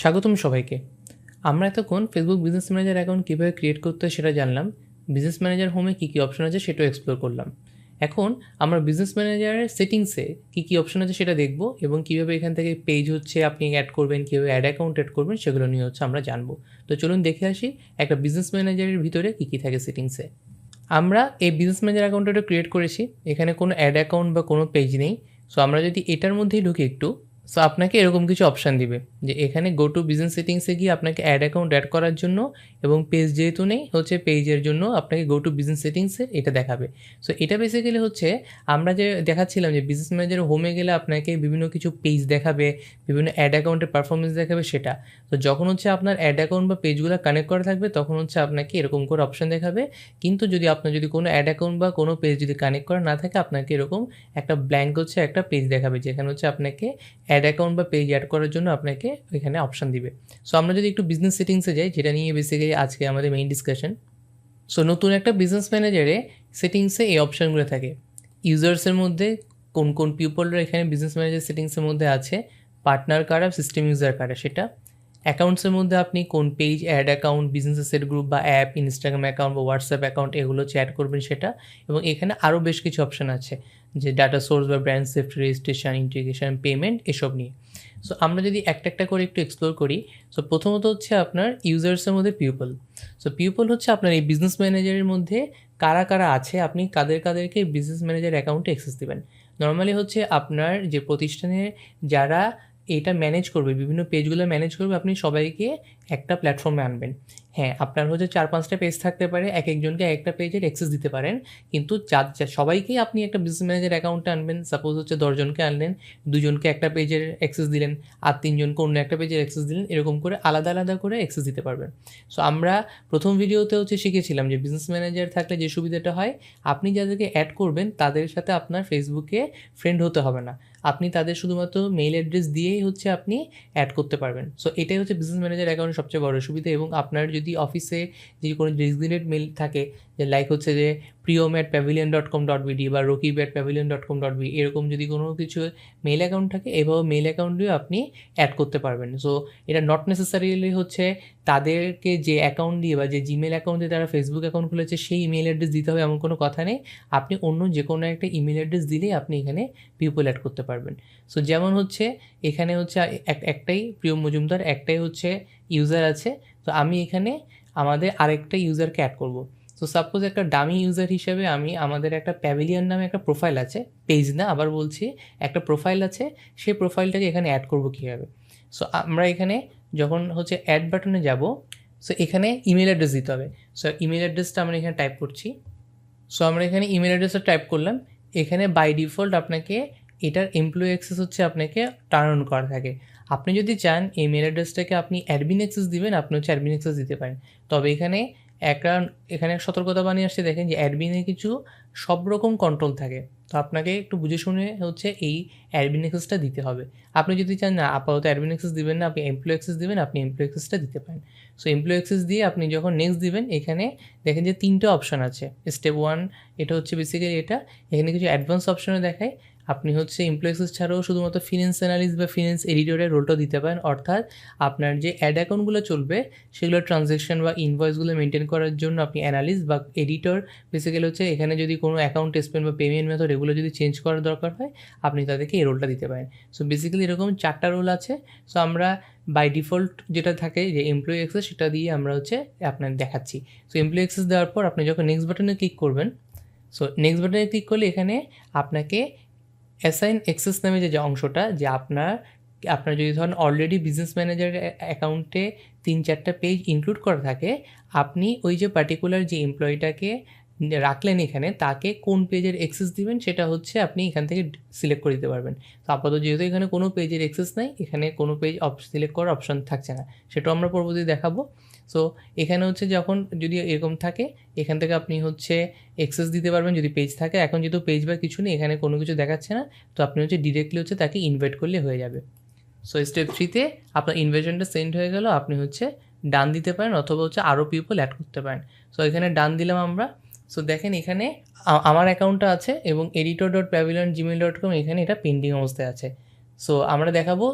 স্বাগতম সবাইকে। আমরা এতক্ষণ ফেসবুক বিজনেস ম্যানেজার অ্যাকাউন্ট কীভাবে ক্রিয়েট করতে হয় সেটা জানলাম। বিজনেস ম্যানেজার হোমে কী কী অপশন আছে সেটাও এক্সপ্লোর করলাম। এখন আমরা বিজনেস ম্যানেজারের সেটিংসে কী কী অপশন আছে সেটা দেখব এবং কীভাবে এখান থেকে পেজ হচ্ছে, আপনি অ্যাড করবেন, কীভাবে অ্যাড অ্যাকাউন্ট অ্যাড করবেন সেগুলো নিয়ে হচ্ছে আমরা জানব। তো চলুন দেখে আসি একটা বিজনেস ম্যানেজারের ভিতরে কী কী থাকে সেটিংসে আমরা এই বিজনেস ম্যানেজার অ্যাকাউন্টটা ক্রিয়েট করেছি। এখানে কোনো অ্যাড অ্যাকাউন্ট বা কোনো পেজ নেই। সো আমরা যদি এটার মধ্যেই ঢুকি একটু সো আপনাকে এরকম কিছু অপশান দিবে যে এখানে গো টু বিজনেস সেটিংসে গিয়ে আপনাকে অ্যাড অ্যাকাউন্ট অ্যাড করার জন্য এবং পেজ যেহেতু নেই, হচ্ছে পেজের জন্য আপনাকে গো টু বিজনেস সেটিংসে এটা দেখাবে। সো এটা বেসিক্যালি হচ্ছে আমরা যে দেখাচ্ছিলাম যে বিজনেস ম্যানেজার হোমে গেলে আপনাকে বিভিন্ন কিছু পেজ দেখাবে, বিভিন্ন অ্যাড অ্যাকাউন্টের পারফরমেন্স দেখাবে সেটা। তো যখন হচ্ছে আপনার অ্যাড অ্যাকাউন্ট বা পেজগুলো কানেক্ট করা থাকবে, তখন হচ্ছে আপনাকে এরকম করে অপশান দেখাবে। কিন্তু যদি আপনার যদি কোনো অ্যাড অ্যাকাউন্ট বা কোনো পেজ যদি কানেক্ট করা না থাকে, আপনাকে এরকম একটা ব্ল্যাঙ্ক হচ্ছে একটা পেজ দেখাবে, যেখানে হচ্ছে আপনাকে অ্যাড অ্যাকাউন্ট বা পেজ অ্যাড করার জন্য আপনাকে এখানে অপশান দিবে। সো আমরা যদি একটু বিজনেস সেটিংসে যাই, যেটা নিয়ে বেসিক্যালি আজকে আমাদের মেইন ডিসকাশন সো নতুন একটা বিজনেস ম্যানেজারে সেটিংসে এই অপশানগুলো থাকে। ইউজার্সের মধ্যে কোন কোন পিপলরা এখানে বিজনেস ম্যানেজার সেটিংসের মধ্যে আছে? পার্টনার কারা? সিস্টেম ইউজার কারা? সেটা অ্যাকাউন্টসের মধ্যে আপনি কোন page ad account business set group বা অ্যাপ ইনস্টাগ্রাম অ্যাকাউন্ট বা হোয়াটসঅ্যাপ অ্যাকাউন্ট এগুলো হচ্ছে অ্যাড করবেন সেটা। এবং এখানে আরও বেশ কিছু অপশান আছে, যে ডাটা সোর্স বা brand safety registration integration payment এসব নিয়ে। সো আমরা যদি একটা একটা করে একটু এক্সপ্লোর করি সো প্রথমত হচ্ছে আপনার ইউজার্সের মধ্যে পিউপল সো পিউপল হচ্ছে আপনার এই বিজনেস ম্যানেজারের মধ্যে কারা কারা আছে, আপনি কাদের কাদেরকে বিজনেস ম্যানেজার অ্যাকাউন্টে অ্যাক্সেস দেবেন। নর্মালি হচ্ছে আপনার যে প্রতিষ্ঠানে যারা এটা ম্যানেজ করবে বিভিন্ন পেজগুলো ম্যানেজ করবে আপনি সবাইকে একটা প্ল্যাটফর্মে আনবেন। হ্যাঁ আপনার হচ্ছে চার পাঁচটা পেজ থাকতে পারে, এক একজনকে একটা পেজের অ্যাক্সেস দিতে পারেন। কিন্তু যা- যা- সবাইকেই আপনি একটা বিজনেস ম্যানেজার অ্যাকাউন্টে আনবেন। সাপোজ হচ্ছে দশজনকে আনলেন, দুজনকে একটা পেজের অ্যাক্সেস দিলেন, আর তিনজনকে অন্য একটা পেজের অ্যাক্সেস দিলেন, এরকম করে আলাদা আলাদা করে অ্যাক্সেস দিতে পারবেন। সো আমরা প্রথম ভিডিওতে হচ্ছে শিখেছিলাম যে বিজনেস ম্যানেজার থাকলে যে সুবিধাটা হয়, আপনি যাদেরকে অ্যাড করবেন, তাদের সাথে আপনার ফেসবুকে ফ্রেন্ড হতে হবে না। আপনি তাদের শুধুমাত্র মেইল অ্যাড্রেস দিয়েই হচ্ছে আপনি অ্যাড করতে পারবেন। সো এটাই হচ্ছে বিজনেস ম্যানেজার অ্যাকাউন্টের সবচেয়ে বড় সুবিধা এবং আপনার যদি অফিসে যদি কোনো ডেজিগনেট মেল থাকে, যে লাইক হচ্ছে যে Priyam at pavilion dot com dot BD বা Rakib at pavilion dot com dot B এরকম যদি কোনো কিছু মেল অ্যাকাউন্ট থাকে, এভাবে মেল অ্যাকাউন্ট দিয়েও আপনি অ্যাড করতে পারবেন। সো এটা নট নেসেসারিলি হচ্ছে তাদেরকে যে অ্যাকাউন্ট দিয়ে বা যে জিমেল অ্যাকাউন্ট দিয়ে তারা ফেসবুক অ্যাকাউন্ট খুলেছে, সেই ইমেল অ্যাড্রেস দিতে হবে এমন কোনো কথা নেই। আপনি অন্য যে কোনো একটা ইমেল অ্যাড্রেস দিলেই আপনি এখানে পিপল অ্যাড করতে পারবেন। সো যেমন হচ্ছে এখানে হচ্ছে এক- একটাই প্রিয় মজুমদার, একটাই হচ্ছে ইউজার আছে। তো আমি এখানে আমাদের আরেকটা ইউজারকে অ্যাড করব। সো সাপোজ একটা ডামি ইউজার হিসেবে আমি, আমাদের একটা প্যাভিলিয়ন নামে একটা প্রোফাইল আছে পেজ না, আবার বলছি একটা প্রোফাইল আছে, সেই প্রোফাইলটাকে এখানে অ্যাড করব কীভাবে? সো আমরা এখানে যখন হচ্ছে অ্যাড বাটনে যাব সো এখানে ইমেল অ্যাড্রেস দিতে হবে। সো ইমেল অ্যাড্রেসটা আমরা এখানে টাইপ করছি। সো আমরা এখানে ইমেল অ্যাড্রেসটা টাইপ করলাম। এখানে বাই ডিফল্ট আপনাকে এটার এমপ্লয়ি অ্যাক্সেস হচ্ছে আপনাকে টার্ন অন করা থাকে। আপনি যদি চান এই মেল অ্যাড্রেসটাকে আপনি অ্যাডমিন অ্যাক্সেস দিবেন, আপনি হচ্ছে অ্যাডমিন অ্যাক্সেস দিতে পারেন। তবে এখানে একটা এখানে সতর্কতা বানিয়ে আসছে, দেখেন যে অ্যাডমিনে কিছু সব রকম কন্ট্রোল থাকে। তো আপনাকে একটু বুঝে শুনে হচ্ছে এই অ্যাডমিন অ্যাক্সেসটা দিতে হবে। আপনি যদি চান না, আপাতত অ্যাডমিন অ্যাক্সেস দিবেন না, আপনি এমপ্লয় অ্যাক্সেস দিবেন, আপনি এমপ্লয় অ্যাক্সেসটা দিতে পারেন। সো এমপ্লয় অ্যাক্সেস দিয়ে আপনি যখন নেক্সট দিবেন, এখানে দেখেন যে তিনটে অপশন আছে। স্টেপ ওয়ান এটা হচ্ছে বেসিক্যালি এটা, এখানে কিছু অ্যাডভান্স অপশনে দেখায়। আপনি হচ্ছে এমপ্লয়েসেস ছাড়াও শুধুমাত্র ফিনান্স অ্যানালিস্ট বা ফিনান্স এডিটরের রোলটা দিতে পারেন। অর্থাৎ আপনার যে অ্যাড অ্যাকাউন্টগুলো চলবে, সেগুলো ট্রানজ্যাকশন বা ইনভয়েসগুলো মেনটেন করার জন্য আপনি অ্যানালিস্ট বা এডিটর বেসিক্যালি হচ্ছে এখানে যদি কোনো অ্যাকাউন্ট স্পেন্ড বা পেমেন্ট মেথড এগুলো যদি চেঞ্জ করার দরকার হয়, আপনি তাদেরকে এই রোলটা দিতে পারেন। সো বেসিক্যালি এরকম চারটা রোল আছে। সো আমরা বাই ডিফল্ট যেটা থাকে যে এমপ্লয়ি অ্যাক্সেস সেটা দিয়ে আমরা হচ্ছে আপনার দেখাচ্ছি। সো এমপ্লয়ি অ্যাক্সেস দেওয়ার পর আপনি যখন নেক্সট বাটনে ক্লিক করবেন সো নেক্সট বাটনে ক্লিক করলে এখানে আপনাকে অ্যাসাইন এক্সেস নামে যে অংশটা, যে আপনার আপনার যদি ধরুন অলরেডি বিজনেস ম্যানেজার অ্যাকাউন্টে তিন চারটা পেজ ইনক্লুড করা থাকে, আপনি ওই যে পার্টিকুলার যে এমপ্লয়িটাকে রাখলেন এখানে, তাকে কোন পেজের অ্যাক্সেস দিবেন সেটা হচ্ছে আপনি এখান থেকে সিলেক্ট করে দিতে পারবেন। তো আপাতত যেহেতু এখানে কোনো পেজের অ্যাক্সেস নাই, এখানে কোনো পেজ অপ সিলেক্ট করার অপশন থাকছে না। সেটাও আমরা পরবর্তী দেখাবো। সো এখানে হচ্ছে যখন যদি এরকম থাকে, এখান থেকে আপনি হচ্ছে অ্যাক্সেস দিতে পারবেন যদি পেজ থাকে। এখন যেহেতু পেজ বা কিছু নেই, এখানে কোনো কিছু দেখাচ্ছে না, তো আপনি হচ্ছে ডিরেক্টলি হচ্ছে তাকে ইনভাইট করলে হয়ে যাবে। সো স্টেপ থ্রিতে আপনার ইনভাইটেশনটা সেন্ড হয়ে গেল, আপনি হচ্ছে ডান দিতে পারেন অথবা হচ্ছে আরও পিপল অ্যাড করতে পারেন। সো এখানে ডান দিলাম আমরা। সো দেখেন এখানে আমার অ্যাকাউন্টটা আছে এবং editor dot pavilion Gmail dot com এখানে এটা পেন্ডিং অবস্থায় আছে। সো আমরা দেখাবো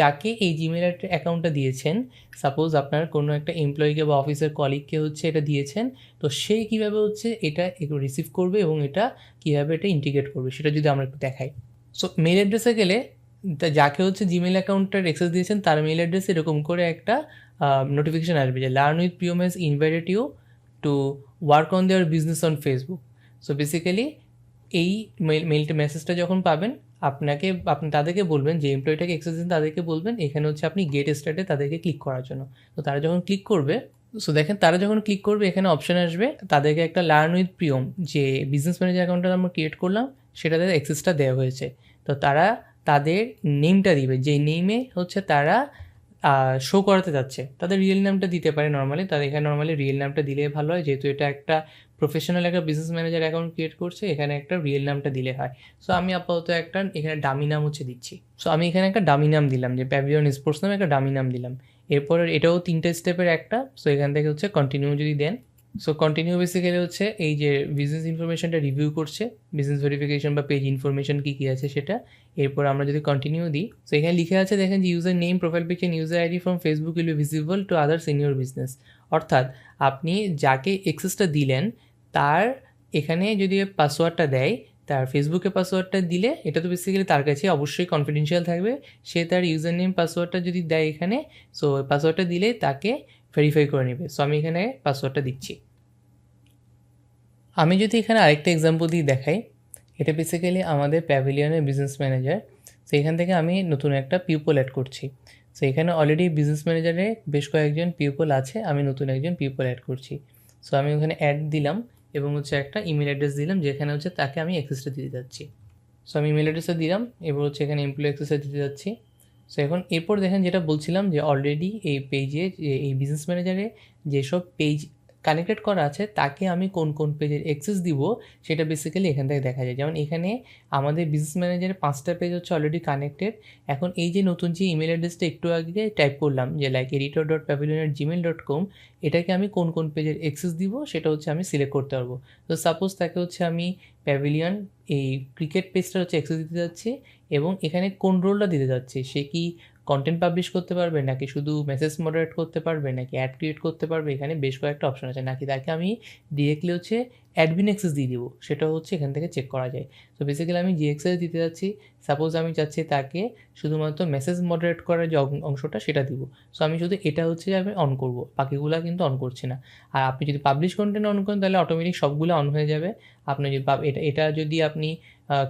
যাকে এই জিমেল অ্যাকাউন্টটা দিয়েছেন। সাপোজ আপনার কোনো একটা এমপ্লয়িকে বা অফিসের কলিগকে হচ্ছে এটা দিয়েছেন, তো সে কীভাবে হচ্ছে এটা একটু রিসিভ করবে এবং এটা কীভাবে এটা ইন্টিগ্রেট করবে সেটা যদি আমরা একটু দেখাই। সো মেল অ্যাড্রেসে গেলে যাকে হচ্ছে জিমেল অ্যাকাউন্টটার অ্যাক্সেস দিয়েছেন, তার মেল অ্যাড্রেস এরকম করে একটা নোটিফিকেশান আসবে যে learn with পিওমেস invited you to work on their business on Facebook so basically এই মেল মেলটা মেসেজটা যখন পাবেন, আপনাকে, আপনি তাদেরকে বলবেন, যে এমপ্লয়িটাকে এক্সেস দিন, তাদেরকে বলবেন, এখানে হচ্ছে আপনি গেট স্টার্টে তাদেরকে ক্লিক করার জন্য। তো তারা যখন ক্লিক করবে সো দেখেন তারা যখন ক্লিক করবে, এখানে অপশান আসবে, তাদেরকে একটা লার্ন উইথ প্রিয়ম যে বিজনেস ম্যানেজার অ্যাকাউন্টটা আমরা ক্রিয়েট করলাম সেটাতে অ্যাক্সেসটা দেওয়া হয়েছে। তো তারা তাদের নেমটা দিবে, যেই নেমে হচ্ছে তারা শো করাতে যাচ্ছে। তাদের রিয়েল নামটা দিতে পারে নর্মালি তাদের এখানে নর্মালি রিয়েল নামটা দিলে ভালো হয়। যেহেতু এটা একটা প্রফেশনাল একটা বিজনেস ম্যানেজার অ্যাকাউন্ট ক্রিয়েট করছে, এখানে একটা রিয়েল নামটা দিলে হয়। সো আমি আপাতত একটা এখানে ডামি নাম হচ্ছে দিচ্ছি। সো আমি এখানে একটা ডামি নাম দিলাম যে প্যাভিয়ন স্পোর্টস নামে একটা ডামি নাম দিলাম। এরপর এটাও তিনটে স্টেপের একটা। সো এখান থেকে হচ্ছে কন্টিনিউ যদি দেন সো কন্টিনিউ বেসিক্যালি হচ্ছে এই যে বিজনেস ইনফরমেশনটা রিভিউ করছে বিজনেস ভেরিফিকেশন বা পেজ ইনফরমেশন কী কী আছে সেটা। এরপর আমরা যদি কন্টিনিউ দিই সো এখানে লিখে আছে দেখেন যে user name profile picture user ID from Facebook will be visible to other senior business অর্থাৎ আপনি যাকে এক্সেসটা দিলেন, তার এখানে যদি পাসওয়ার্ডটা দেয়, তার ফেসবুকে পাসওয়ার্ডটা দিলে, এটা তো বেসিক্যালি তার কাছে অবশ্যই কনফিডেন্সিয়াল থাকবে। সে তার ইউজার নেম পাসওয়ার্ডটা যদি দেয় এখানে সো পাসওয়ার্ডটা দিলে তাকে ভেরিফাই করে নেবে। সো আমি এখানে পাসওয়ার্ডটা দিচ্ছি। আমি যদি এখানে আরেকটা এক্সাম্পল দিয়ে দেখাই, এটা বেসিক্যালি আমাদের প্যাভিলিয়নের বিজনেস ম্যানেজার সো এখান থেকে আমি নতুন একটা পিউপল অ্যাড করছি। সো এখানে অলরেডি বিজনেস ম্যানেজারে বেশ কয়েকজন পিউপল আছে, আমি নতুন একজন পিউপল অ্যাড করছি। সো আমি ওখানে অ্যাড দিলাম এবং হচ্ছে একটা ইমেল অ্যাড্রেস দিলাম, যেখানে হচ্ছে তাকে আমি অ্যাক্সেসটা দিতে যাচ্ছি। সো আমি ইমেল অ্যাড্রেসটা দিলাম, এবার হচ্ছে এখানে এমপ্লয় অ্যাক্সেসটা দিতে যাচ্ছি। সো এখন এরপর দেখেন যেটা বলছিলাম যে অলরেডি এই পেজে এই বিজনেস ম্যানেজারে যেসব পেজ কানেক্টেড করা আছে, তাকে আমি কোন কোন পেজের অ্যাক্সেস দিব, সেটা বেসিক্যালি এখান থেকে দেখা যায়। যেমন এখানে আমাদের বিজনেস ম্যানেজারের পাঁচটা পেজ হচ্ছে অলরেডি কানেক্টেড এখন এই যে নতুন যে ইমেল অ্যাড্রেসটা একটু আগে টাইপ করলাম, যে like editor dot pavilion Gmail dot com এটাকে আমি কোন কোন পেজের অ্যাক্সেস দিব, সেটা হচ্ছে আমি সিলেক্ট করতে পারব। তো সাপোজ তাকে হচ্ছে আমি প্যাভিলিয়ন এই ক্রিকেট পেজটা হচ্ছে অ্যাক্সেস দিতে যাচ্ছি এবং এখানে কোন রোলটা দিতে যাচ্ছে? সে কি কন্টেন্ট পাবলিশ করতে পারবে? নাকি শুধু মেসেজ মডারেট করতে পারবে? নাকি অ্যাড ক্রিয়েট করতে পারবে? এখানে বেশ কয়েকটা অপশন আছে। নাকি তাকে আমি ডিরেক্টলি হচ্ছে অ্যাডমিন অ্যাক্সেস দিয়ে দিব, সেটা হচ্ছে এখান থেকে চেক করা যায়। তো বেসিক্যালি আমি জি এক্সেস দিতে যাচ্ছি সাপোজ আমি চাচ্ছি তাকে শুধুমাত্র মেসেজ মডারেট করার যে অংশটা সেটা দিব। সো আমি শুধু এটা হচ্ছে যে আমি অন করব, বাকিগুলো কিন্তু অন করছি না। আর আপনি যদি পাবলিশ কন্টেন্ট অন করেন, তাহলে অটোমেটিক সবগুলো অন হয়ে যাবে। আপনি যদি এটা এটা যদি আপনি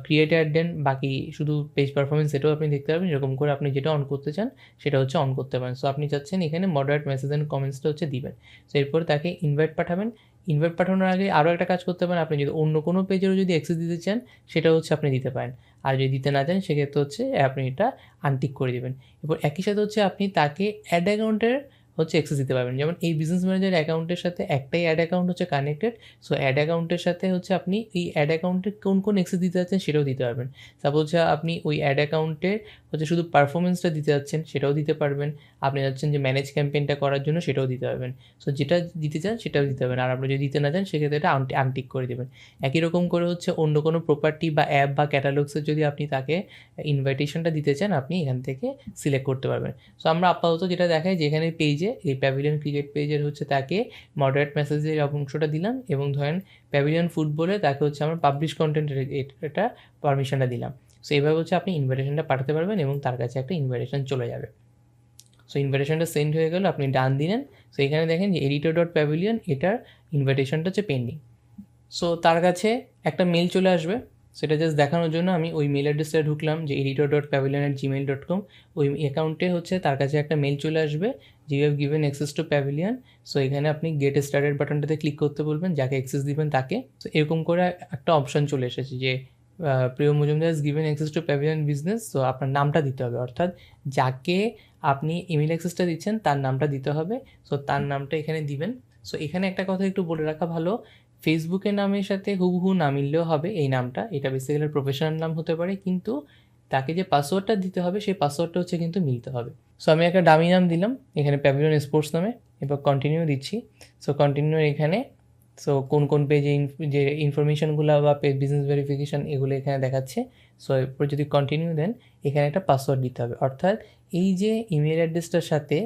ক্রিয়েট অ্যাড দেন, বাকি শুধু পেজ পারফরমেন্স সেটাও আপনি দেখতে পারবেন এরকম করে আপনি যেটা অন করতে চান, সেটা হচ্ছে অন করতে পারেন। সো আপনি চাচ্ছেন এখানে মডারেট মেসেজ অ্যান্ড কমেন্টসটা হচ্ছে দিবেন। সো এরপর তাকে ইনভাইট পাঠাবেন। ইনভাইট পাঠানোর আগে আরও একটা কাজ করতে পারেন। আপনি যদি অন্য কোনো পেজেরও যদি অ্যাক্সেস দিতে চান, সেটা হচ্ছে আপনি দিতে পারেন। আর যদি দিতে না চান, সেক্ষেত্রে হচ্ছে আপনি এটা আনটিক করে দেবেন। এরপর একই সাথে হচ্ছে আপনি তাকে অ্যাড অ্যাকাউন্টের হচ্ছে অ্যাক্সেস দিতে পারবেন। যেমন এই বিজনেস ম্যানেজার অ্যাকাউন্টের সাথে একটাই অ্যাড অ্যাকাউন্ট হচ্ছে কানেক্টেড সো অ্যাড অ্যাকাউন্টের সাথে হচ্ছে আপনি এই অ্যাড অ্যাকাউন্টে কোন কোন অ্যাক্সেস দিতে যাচ্ছেন সেটাও দিতে পারবেন। সাপোজ আপনি ওই অ্যাড অ্যাকাউন্টে হচ্ছে শুধু পারফরমেন্সটা দিতে যাচ্ছেন সেটাও দিতে পারবেন। আপনি যাচ্ছেন যে ম্যানেজ ক্যাম্পেইনটা করার জন্য সেটাও দিতে পারবেন। সো যেটা দিতে চান সেটাও দিতে পারবেন। আর আপনি যদি দিতে না চান সেক্ষেত্রে এটা আনটিক করে দেবেন। একই রকম করে হচ্ছে অন্য কোনো প্রপার্টি বা অ্যাপ বা ক্যাটালগসের যদি আপনি তাকে ইনভাইটেশনটা দিতে চান, আপনি এখান থেকে সিলেক্ট করতে পারবেন। সো আমরা আপাতত যেটা দেখাই যেখানে পেজে এই প্যাভিলিয়ন ক্রিকেট পেজের হচ্ছে তাকে মডারেট মেসেজের অংশটা দিলাম এবং ধরেন প্যাভিলিয়ন ফুটবলে তাকে হচ্ছে আমরা পাবলিশ কন্টেন্টের এটা পারমিশনটা দিলাম। সো এইভাবে হচ্ছে আপনি ইনভাইটেশনটা পাঠাতে পারবেন এবং তার কাছে একটা ইনভাইটেশন চলে যাবে। সো ইনভাইটেশনটা সেন্ড হয়ে গেল, আপনি ডান দিলেন। সো এখানে দেখেন যে এডিটর ডট প্যাভিলিয়ন এটার ইনভাইটেশনটা হচ্ছে পেন্ডিং সো তার কাছে একটা মেল চলে আসবে। সেটা জাস্ট দেখানোর জন্য আমি ওই মেল অ্যাড্রেসটা ঢুকলাম যে editor dot pavilion at Gmail dot com ওই অ্যাকাউন্টে হচ্ছে তার কাছে একটা মেল চলে আসবে। যে you have given access to pavilion so এখানে আপনি গেট স্টার্টেড বাটনটাতে ক্লিক করতে বলবেন, যাকে অ্যাক্সেস দিবেন তাকে। তো এরকম করে একটা অপশন চলে এসেছে যে Priyo Majumdar is given access to pavilion business তো আপনার নামটা দিতে হবে। অর্থাৎ যাকে আপনি ইমেল অ্যাক্সেসটা দিচ্ছেন, তার নামটা দিতে হবে। সো তার নামটা এখানে দিবেন। সো এখানে একটা কথা একটু বলে রাখা ভালো ফেসবুকের নামের সাথে হুবহু না মিললেও হবে এই নামটা। এটা বেসিক্যালি প্রফেশনাল নাম হতে পারে, কিন্তু তাকে যে পাসওয়ার্ডটা দিতে হবে, সেই পাসওয়ার্ডটা হচ্ছে কিন্তু মিলতে হবে। সো আমি একটা ডামি নাম দিলাম, এখানে প্যাভিলিয়ন স্পোর্টস নামে এবার কন্টিনিউ দিচ্ছি। সো কন্টিনিউ এখানে সো কোন কোন পেজে যে ইনফরমেশনগুলো বা পেজ বিজনেস ভেরিফিকেশান এগুলো এখানে দেখাচ্ছে সো এরপর যদি কন্টিনিউ দেন, এখানে একটা পাসওয়ার্ড দিতে হবে। অর্থাৎ এই যে ইমেল অ্যাড্রেসটার সাথে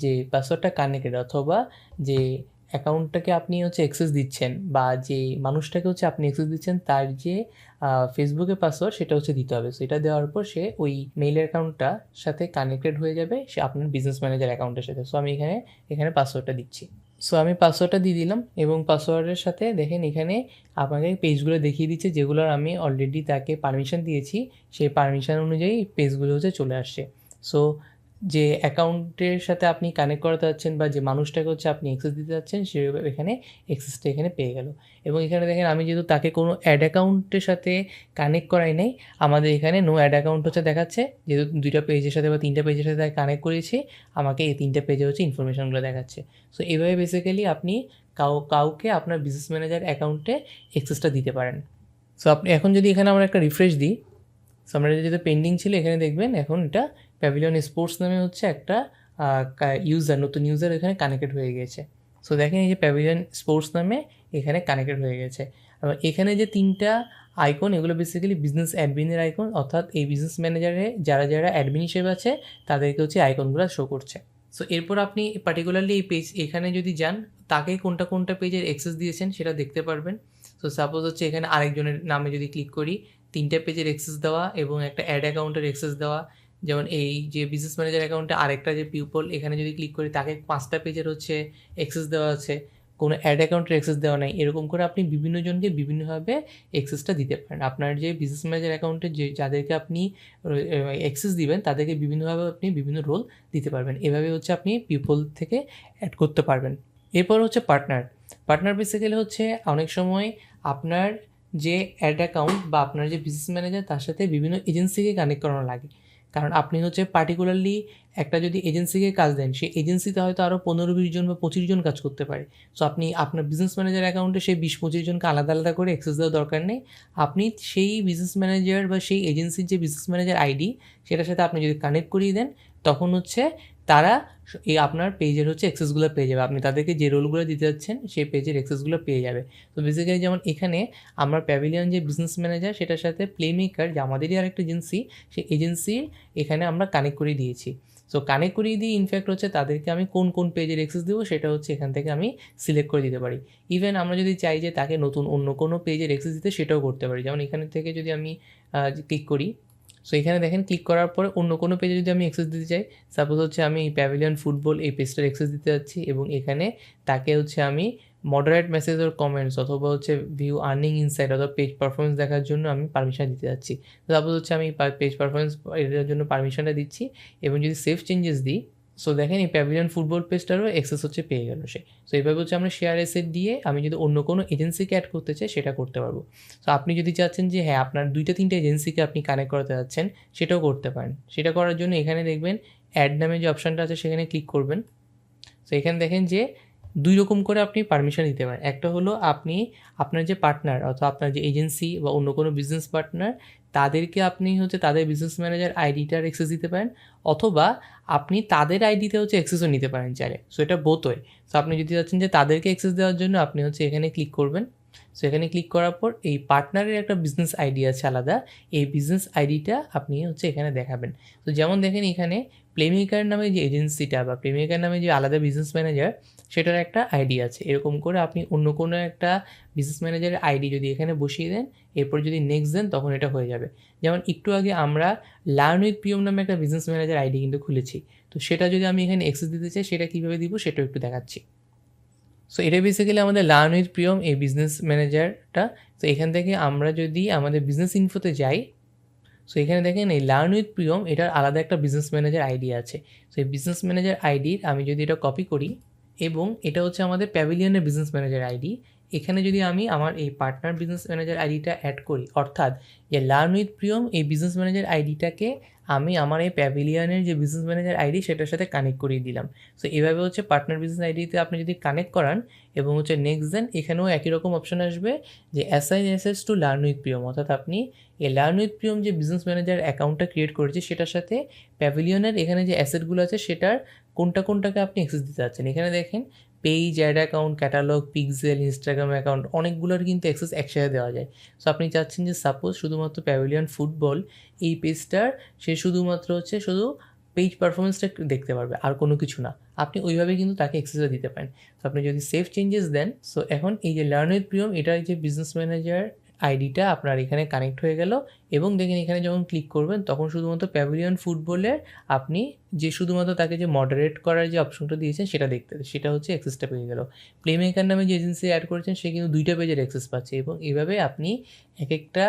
যে পাসওয়ার্ডটা কানেক্টেড অথবা যে অ্যাকাউন্টটাকে আপনি হচ্ছে অ্যাক্সেস দিচ্ছেন বা যে মানুষটাকে হচ্ছে আপনি অ্যাক্সেস দিচ্ছেন, তার যে ফেসবুকের পাসওয়ার্ড সেটা হচ্ছে দিতে হবে। সো এটা দেওয়ার পর সে ওই মেইল অ্যাকাউন্টটার সাথে কানেক্টেড হয়ে যাবে, সে আপনার বিজনেস ম্যানেজার অ্যাকাউন্টের সাথে। সো আমি এখানে এখানে পাসওয়ার্ডটা দিচ্ছি। সো আমি পাসওয়ার্ডটা দিয়ে দিলাম এবং পাসওয়ার্ডের সাথে দেখেন এখানে আপনাকে পেজগুলো দেখিয়ে দিচ্ছে, যেগুলোর আমি অলরেডি তাকে পারমিশন দিয়েছি। সেই পারমিশন অনুযায়ী পেজগুলো হচ্ছে চলে আসছে। সো যে অ্যাকাউন্টের সাথে আপনি কানেক্ট করাতে যাচ্ছেন বা যে মানুষটাকে হচ্ছে আপনি অ্যাক্সেস দিতে যাচ্ছেন, সে এখানে অ্যাক্সেসটা এখানে পেয়ে গেল। এবং এখানে দেখেন আমি যেহেতু তাকে কোনো অ্যাড অ্যাকাউন্টের সাথে কানেক্ট করাই নাই, আমাদের এখানে নো অ্যাড অ্যাকাউন্ট হচ্ছে দেখাচ্ছে। যেহেতু দুইটা পেজের সাথে বা তিনটা পেজের সাথে কানেক্ট করেছি, আমাকে এই তিনটা পেজে হচ্ছে ইনফরমেশনগুলো দেখাচ্ছে। সো এইভাবে বেসিক্যালি আপনি কাউ, কাউকে আপনার বিজনেস ম্যানেজার অ্যাকাউন্টে অ্যাক্সেসটা দিতে পারেন। সো আপনি, এখন যদি এখানে আমরা একটা রিফ্রেশ দিই সো আমরা যেটা পেন্ডিং ছিল, এখানে দেখবেন এখন এটা প্যাভিলিয়ন স্পোর্টস নামে হচ্ছে একটা ইউজার নতুন ইউজার এখানে কানেক্টেড হয়ে গেছে। সো দেখেন এই যে প্যাভিলিয়ন স্পোর্টস নামে এখানে কানেক্টেড হয়ে গেছে। এবং এখানে যে তিনটা আইকন এগুলো বেসিক্যালি বিজনেস অ্যাডমিনের আইকন অর্থাৎ এই বিজনেস ম্যানেজারে যারা যারা অ্যাডমিন হিসেবে আছে, তাদেরকে হচ্ছে আইকনগুলো শো করছে। সো এরপর আপনি পার্টিকুলারলি এই পেজ এখানে যদি যান, তাকে কোনটা কোনটা পেজের অ্যাক্সেস দিয়েছেন সেটা দেখতে পারবেন। সো সাপোজ হচ্ছে এখানে আরেকজনের নামে যদি ক্লিক করি, তিনটা পেজের অ্যাক্সেস দেওয়া এবং একটা অ্যাড অ্যাকাউন্টের অ্যাক্সেস দেওয়া যেমন এই যে বিজনেস ম্যানেজার অ্যাকাউন্টে আরেকটা যে পিউপল এখানে যদি ক্লিক করি, তাকে পাঁচটা পেজের হচ্ছে অ্যাক্সেস দেওয়া আছে। কোনো অ্যাড অ্যাকাউন্টের অ্যাক্সেস দেওয়া নেই। এরকম করে আপনি বিভিন্ন জনকে বিভিন্নভাবে অ্যাক্সেসটা দিতে পারেন। আপনার যে বিজনেস ম্যানেজার অ্যাকাউন্টে যে, যাদেরকে আপনি অ্যাক্সেস দিবেন, তাদেরকে বিভিন্নভাবে আপনি বিভিন্ন রোল দিতে পারবেন। এভাবে হচ্ছে আপনি পিপল থেকে অ্যাড করতে পারবেন। এরপর হচ্ছে পার্টনার পার্টনার বেসিক্যালি হচ্ছে অনেক সময় আপনার যে অ্যাড অ্যাকাউন্ট বা আপনার যে বিজনেস ম্যানেজার তার সাথে বিভিন্ন এজেন্সিকে কানেক্ট করানো লাগে। কারণ আপনি হচ্ছে পার্টিকুলারলি একটা যদি এজেন্সিকে কাজ দেন, সেই এজেন্সিতে হয়তো আরও পনেরো, বিশ জন বা পঁচিশ জন কাজ করতে পারে। সো আপনি আপনার বিজনেস ম্যানেজার অ্যাকাউন্টে সেই বিশ, পঁচিশ জনকে আলাদা আলাদা করে অ্যাক্সেস দেওয়ার দরকার নেই। আপনি সেই বিজনেস ম্যানেজার বা সেই এজেন্সির যে বিজনেস ম্যানেজার আইডি সেটার সাথে আপনি যদি কানেক্ট করিয়ে দেন, তখন হচ্ছে তারা এই আপনার পেজের হচ্ছে অ্যাক্সেসগুলো পেয়ে যাবে। আপনি তাদেরকে যে রোলগুলো দিতে যাচ্ছেন, সেই পেজের অ্যাক্সেসগুলো পেয়ে যাবে। তো বেসিক্যালি যেমন এখানে আমার প্যাভিলিয়ন যে বিজনেস ম্যানেজার সেটার সাথে প্লে মেকার যে আমাদেরই আরেকটা এজেন্সি সেই এজেন্সির এখানে আমরা কানেক্ট করে দিয়েছি। সো কানেক্ট করিয়ে দিয়ে ইনফ্যাক্ট হচ্ছে তাদেরকে আমি কোন কোন পেজের অ্যাক্সেস দেবো, সেটা হচ্ছে এখান থেকে আমি সিলেক্ট করে দিতে পারি। ইভেন আমরা যদি চাই যে তাকে নতুন অন্য কোনো পেজের অ্যাক্সেস দিতে, সেটাও করতে পারি। যেমন এখানে থেকে যদি আমি ক্লিক করি সো এখানে দেখেন ক্লিক করার পরে অন্য কোনো পেজে যদি আমি অ্যাক্সেস দিতে চাই সাপোজ হচ্ছে আমি প্যাভিলিয়ন ফুটবল এই পেজটার অ্যাক্সেস দিতে যাচ্ছি এবং এখানে তাকে হচ্ছে আমি মডারেট মেসেজ ওর কমেন্টস অথবা হচ্ছে ভিউ আর্নিং ইনসাইট অথবা পেজ পারফরমেন্স দেখার জন্য আমি পারমিশন দিতে যাচ্ছি। সাপোজ হচ্ছে আমি পেজ পারফরমেন্স এটার জন্য পারমিশনটা দিচ্ছি এবং যদি সেফ চেঞ্জেস দিই সো দেখেন এই প্যাভিলিয়ন ফুটবল পেজটারও অ্যাক্সেস হচ্ছে, পেয়ে গেল সে। সো এইভাবে হচ্ছে আমরা শেয়ার এসেট দিয়ে আমি যদি অন্য কোনো এজেন্সিকে অ্যাড করতে চাই, সেটা করতে পারব। সো আপনি যদি চাচ্ছেন যে হ্যাঁ আপনার দুইটা, তিনটে এজেন্সিকে আপনি কানেক্ট করতে যাচ্ছেন সেটাও করতে পারেন। সেটা করার জন্য এখানে দেখবেন অ্যাড নামে যে অপশানটা আছে, সেখানে ক্লিক করবেন। সো এখানে দেখেন যে দুই রকম করে আপনি পারমিশন দিতে পারেন। একটা হলো আপনি আপনার যে পার্টনার অথবা আপনার যে এজেন্সি বা অন্য কোনো বিজনেস পার্টনার তাদেরকে আপনি হচ্ছে তাদের বিজনেস ম্যানেজার আইডিটার অ্যাক্সেস দিতে পারেন, অথবা আপনি তাদের আইডিতে হচ্ছে অ্যাক্সেসও নিতে পারেন চাইলে। সো এটা বোতয় সো আপনি যদি চাচ্ছেন যে তাদেরকে অ্যাক্সেস দেওয়ার জন্য আপনি হচ্ছে এখানে ক্লিক করবেন। সো এখানে ক্লিক করার পর এই পার্টনারের একটা বিজনেস আইডি আছে আলাদা। এই বিজনেস আইডিটা আপনি হচ্ছে এখানে দেখাবেন। তো যেমন দেখেন এখানে প্লেমেকার নামে যে এজেন্সিটা বা প্লেমেকার নামে যে আলাদা বিজনেস ম্যানেজার সেটার একটা আইডি আছে। এরকম করে আপনি অন্য কোনো একটা বিজনেস ম্যানেজারের আইডি যদি এখানে বসিয়ে দেন, এরপর যদি নেক্সট দেন, তখন এটা হয়ে যাবে। যেমন একটু আগে আমরা লার্ন উইথ পিএম নামে একটা বিজনেস ম্যানেজার আইডি কিন্তু খুলেছি। তো সেটা যদি আমি এখানে এক্সেস দিতে চাই, সেটা কীভাবে দিব সেটাও একটু দেখাচ্ছি। সো এটা বেসিক্যালি আমাদের লার্ন উইথ প্রিয়ম, এই বিজনেস ম্যানেজারটা তো এখান থেকে আমরা যদি আমাদের বিজনেস ইনফোতে যাই সো এখানে দেখেন এই লার্ন উইথ প্রিয়ম, এটার আলাদা একটা বিজনেস ম্যানেজার আইডি আছে। সো এই বিজনেস ম্যানেজার আইডির আমি যদি এটা কপি করি, এবং এটা হচ্ছে আমাদের প্যাভিলিয়নের বিজনেস ম্যানেজার আইডি এখানে যদি আমি আমার এই পার্টনার বিজনেস ম্যানেজার আইডিটা অ্যাড করি, অর্থাৎ যে লার্ন উইথ প্রিয়ম, এই বিজনেস ম্যানেজার আইডিটাকে আমি আমার এই প্যাভিলিয়নের যে বিজনেস ম্যানেজার আইডি সেটার সাথে কানেক্ট করিয়ে দিলাম। সো এভাবে হচ্ছে পার্টনার বিজনেস আইডিতে আপনি যদি কানেক্ট করান এবং হচ্ছে নেক্সট দেন এখানেও একই রকম অপশন আসবে যে অ্যাসাইন অ্যাসেস টু লার্ন উইথ প্রিয়ম অর্থাৎ আপনি এই লার্ন উইথ প্রিয়ম যে বিজনেস ম্যানেজার অ্যাকাউন্টটা ক্রিয়েট করেছে, সেটার সাথে প্যাভিলিয়নের এখানে যে অ্যাসেটগুলো আছে, সেটার কোনটা কোনটাকে আপনি অ্যাক্সেস দিতে চাচ্ছেন। এখানে দেখেন page ad account catalog pixel Instagram account অনেকগুলোর কিন্তু অ্যাক্সেস একসাথে দেওয়া যায়। সো আপনি চাচ্ছেন যে সাপোজ শুধুমাত্র প্যাভিলিয়ন ফুটবল এই পেজটার সে শুধুমাত্র হচ্ছে শুধু পেজ পারফরমেন্সটা দেখতে পারবে, আর কোনো কিছু না। আপনি ওইভাবে কিন্তু তাকে অ্যাক্সেসটা দিতে পারেন। তো আপনি যদি সেফ চেঞ্জেস দেন সো এখন এই যে লার্ন উইথ প্রিয়ম এটার যে বিজনেস ম্যানেজার আইডিটা আপনার এখানে কানেক্ট হয়ে গেল এবং দেখেন এখানে যখন ক্লিক করবেন, তখন শুধুমাত্র প্যাভিলিয়ন ফুটবলের আপনি যে শুধুমাত্র তাকে যে মডারেট করার যে অপশনটা দিয়েছেন, সেটা দেখতে সেটা হচ্ছে অ্যাক্সেসটা পেয়ে গেল। প্লেমেকার নামে যে এজেন্সি অ্যাড করেছেন, সে কিন্তু দুইটা পেজের অ্যাক্সেস পাচ্ছে এবং এভাবে আপনি এক একটা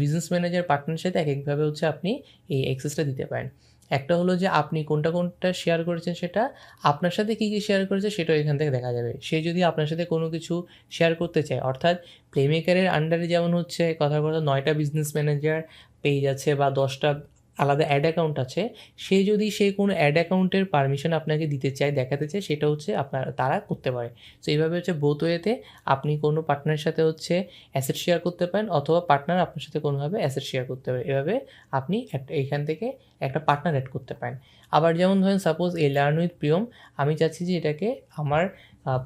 বিজনেস ম্যানেজার পার্টনারের সাথে এক একভাবে হচ্ছে আপনি এই অ্যাক্সেসটা দিতে পারেন। একটা হলো যে আপনি কোনটা কোনটা শেয়ার করেছেন সেটা, আপনার সাথে কী কী শেয়ার করেছে সেটাও এখান থেকে দেখা যাবে। সে যদি আপনার সাথে কোনো কিছু শেয়ার করতে চায়, অর্থাৎ প্লেমেকারের আন্ডারে যেমন হচ্ছে, কথা কথা নয়টা বিজনেস ম্যানেজার পেজ আছে বা দশটা আলাদা অ্যাড অ্যাকাউন্ট আছে। সে যদি সে কোনো অ্যাড অ্যাকাউন্টের পারমিশন আপনাকে দিতে চায়, দেখাতে চায়, সেটা হচ্ছে আপনার, তারা করতে পারে। তো এইভাবে হচ্ছে বোথ ওয়েতে আপনি কোনো পার্টনারের সাথে হচ্ছে অ্যাসেট শেয়ার করতে পারেন, অথবা পার্টনার আপনার সাথে কোনোভাবে অ্যাসেট শেয়ার করতে পারে। এভাবে আপনি এইখান থেকে একটা পার্টনার অ্যাড করতে পারেন। আবার যেমন ধরেন সাপোজ এই লার্ন উইথ প্রিয়ম, আমি চাচ্ছি যে এটাকে আমার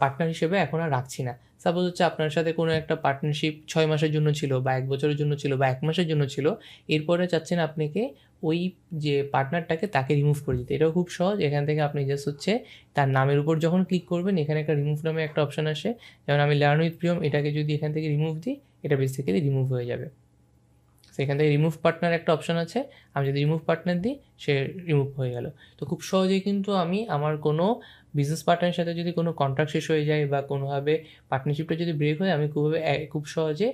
পার্টনার হিসেবে এখন আর রাখছি না। সাপোজ হচ্ছে আপনার সাথে কোনো একটা পার্টনারশিপ ছয় মাসের জন্য ছিল বা এক বছরের জন্য ছিল বা এক মাসের জন্য ছিল, এরপরে চাচ্ছেন আপনাকে ওই যে পার্টনারটাকে তাকে রিমুভ করে দিতে। এটাও খুব সহজ। এখান থেকে আপনি জাস্ট হচ্ছে তার নামের উপর যখন ক্লিক করবেন, এখানে একটা রিমুভ নামে একটা অপশান আসে। যেমন আমি লার্ন উইথ প্রিয়ম, এটাকে যদি এখান থেকে রিমুভ দিই, এটা বেসিক্যালি রিমুভ হয়ে যাবে। সেখান থেকে রিমুভ পার্টনার একটা অপশান আছে। আমি যদি রিমুভ পার্টনার দিই সে রিমুভ হয়ে গেল। তো খুব সহজেই কিন্তু আমি আমার কোনো বিজনেস পার্টনারের সাথে যদি কোনো কন্ট্রাক্ট শেষ হয়ে যায় বা কোনোভাবে পার্টনারশিপটা যদি ব্রেক হয়, আমি খুবভাবে খুব সহজে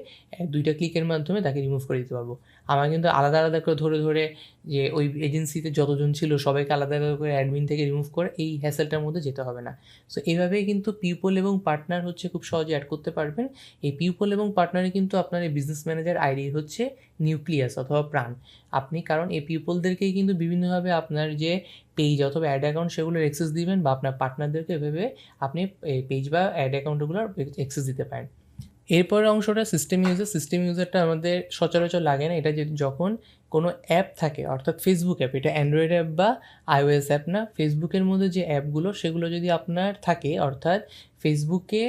দুইটা ক্লিকের মাধ্যমে তাকে রিমুভ করে দিতে পারব। আমার কিন্তু আলাদা আলাদা করে ধরে ধরে যে ওই এজেন্সিতে যতজন ছিল, সবাইকে আলাদা আলাদা করে অ্যাডমিন থেকে রিমুভ করে এই হ্যাসেলটার মধ্যে যেতে হবে না। সো এইভাবেই কিন্তু পিপল এবং পার্টনার হচ্ছে খুব সহজে অ্যাড করতে পারবেন। এই পিপল এবং পার্টনারে কিন্তু আপনার এই বিজনেস ম্যানেজার আইডি হচ্ছে নিউক্লিয়াস অথবা প্রাণ। আপনি, কারণ এই পিপলদেরকেই কিন্তু বিভিন্নভাবে আপনার যে পেজ অথবা অ্যাড অ্যাকাউন্ট সেগুলোর অ্যাক্সেস দিবেন বা আপনার পার্টনারদেরকে এভাবে আপনি পেজ বা অ্যাড অ্যাকাউন্টগুলোর অ্যাক্সেস দিতে পারেন। এরপরের অংশটা সিস্টেম ইউজার সিস্টেম ইউজারটা আমাদের সচরাচর লাগে না। এটা যখন কোনো অ্যাপ থাকে, অর্থাৎ ফেসবুক অ্যাপ এটা অ্যান্ড্রয়েড অ্যাপ বা আইওএস অ্যাপ না ফেসবুকের মধ্যে যে অ্যাপগুলো সেগুলো যদি আপনার থাকে, অর্থাৎ ফেসবুকে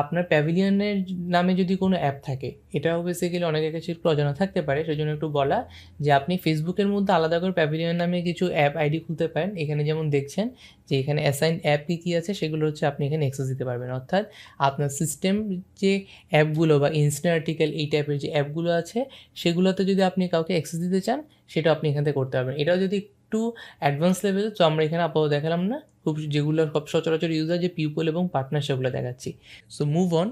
আপনার প্যাভিলিয়নের নামে যদি কোনো অ্যাপ থাকে, এটাও বেসিক্যালি অনেকের কাছে একটু অজানা থাকতে পারে সেই জন্য একটু বলা যে আপনি ফেসবুকের মধ্যে আলাদা করে প্যাভিলিয়ন নামে কিছু অ্যাপ আইডি খুলতে পারেন। এখানে যেমন দেখছেন যে এখানে অ্যাসাইন অ্যাপ কী কী আছে, সেগুলো হচ্ছে আপনি এখানে অ্যাক্সেস দিতে পারবেন। অর্থাৎ আপনার সিস্টেম যে অ্যাপগুলো বা ইনস্ট্যান্ট আর্টিকেল এই টাইপের যে অ্যাপগুলো আছে, সেগুলোতে যদি আপনি কাউকে অ্যাক্সেস দিতে চান, সেটা আপনি এখান থেকে করতে পারবেন। এটাও যদি একটু অ্যাডভান্স লেভেল তো আমরা এখানে আপাতত দেখালাম না। খুব যেগুলো সব সচরাচর ইউজার যে পিউপল এবং পার্টনার সেগুলো দেখাচ্ছি। So move on